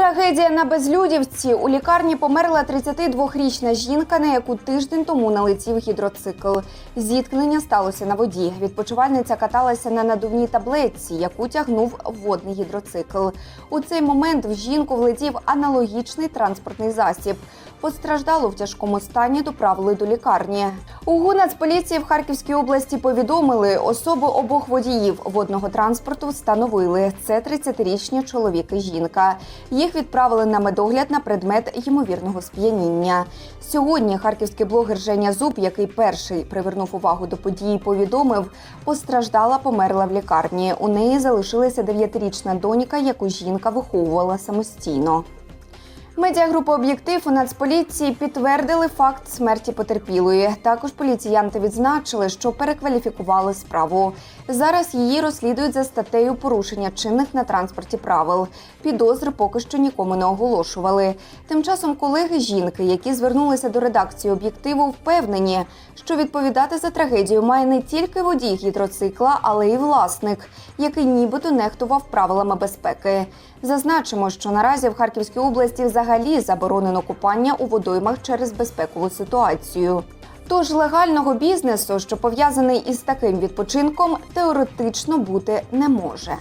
Трагедія на безлюдівці. У лікарні померла 32-річна жінка, на яку тиждень тому налетів гідроцикл. Зіткнення сталося на воді. Відпочивальниця каталася на надувній таблетці, яку тягнув водний гідроцикл. У цей момент в жінку влетів аналогічний транспортний засіб. Постраждалу в тяжкому стані доправили до лікарні. У Гунацполіції в Харківській області повідомили, особи обох водіїв водного транспорту встановили. Це 30-річні чоловік і жінка. Їх відправили на медогляд на предмет ймовірного сп'яніння. Сьогодні харківський блогер Женя Зуб, який перший привернув увагу до події, повідомив, постраждала, померла в лікарні. У неї залишилася 9-річна донька, яку жінка виховувала самостійно. Медіагрупа об'єктив у Нацполіції підтвердили факт смерті потерпілої. Також поліціянти відзначили, що перекваліфікували справу. Зараз її розслідують за статтею порушення чинних на транспорті правил. Підозри поки що нікому не оголошували. Тим часом колеги жінки, які звернулися до редакції об'єктиву, впевнені, що відповідати за трагедію має не тільки водій гідроцикла, але й власник, який нібито нехтував правилами безпеки. Зазначимо, що наразі в Харківській області взагалі заборонено купання у водоймах через безпекову ситуацію. Тож легального бізнесу, що пов'язаний із таким відпочинком, теоретично бути не може.